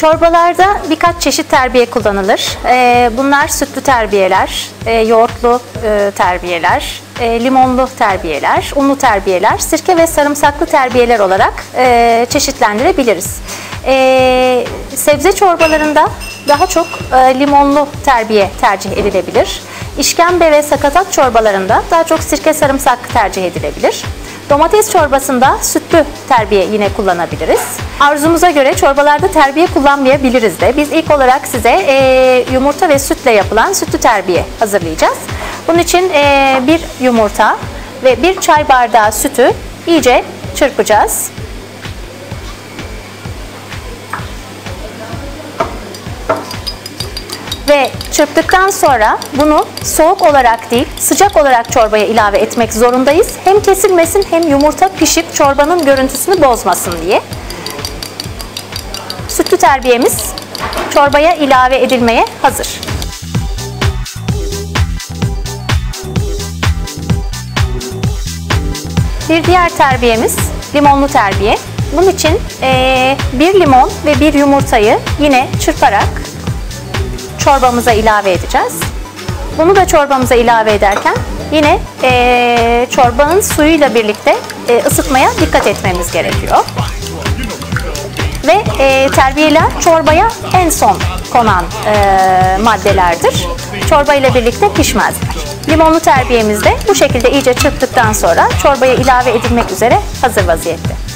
Çorbalarda birkaç çeşit terbiye kullanılır. Ee, bunlar sütlü terbiyeler, e, yoğurtlu e, terbiyeler, e, limonlu terbiyeler, unlu terbiyeler, sirke ve sarımsaklı terbiyeler olarak çeşitlendirebiliriz. Sebze çorbalarında daha çok limonlu terbiye tercih edilebilir. İşkembe ve sakatat çorbalarında daha çok sirke sarımsak tercih edilebilir. Domates çorbasında sütlü terbiye yine kullanabiliriz. Arzumuza göre çorbalarda terbiye kullanmayabiliriz de. Biz ilk olarak size e, yumurta ve sütle yapılan sütlü terbiye hazırlayacağız. Bunun için e, bir yumurta ve bir çay bardağı sütü iyice çırpacağız. Ve çırptıktan sonra bunu soğuk olarak değil sıcak olarak çorbaya ilave etmek zorundayız. Hem kesilmesin hem yumurta pişip çorbanın görüntüsünü bozmasın diye. Sütlü terbiyemiz çorbaya ilave edilmeye hazır. Bir diğer terbiyemiz limonlu terbiye. Bunun için eee, bir limon ve bir yumurtayı yine çırparak çorbamıza ilave edeceğiz. Bunu da çorbamıza ilave ederken yine eee, çorbanın suyuyla birlikte eee, ısıtmaya dikkat etmemiz gerekiyor. Ve eee terbiyeler çorbaya en son konan eee, maddelerdir. Çorba ile birlikte pişmezler. Limonlu terbiyemiz de bu şekilde iyice çırptıktan sonra çorbaya ilave edilmek üzere hazır vaziyette.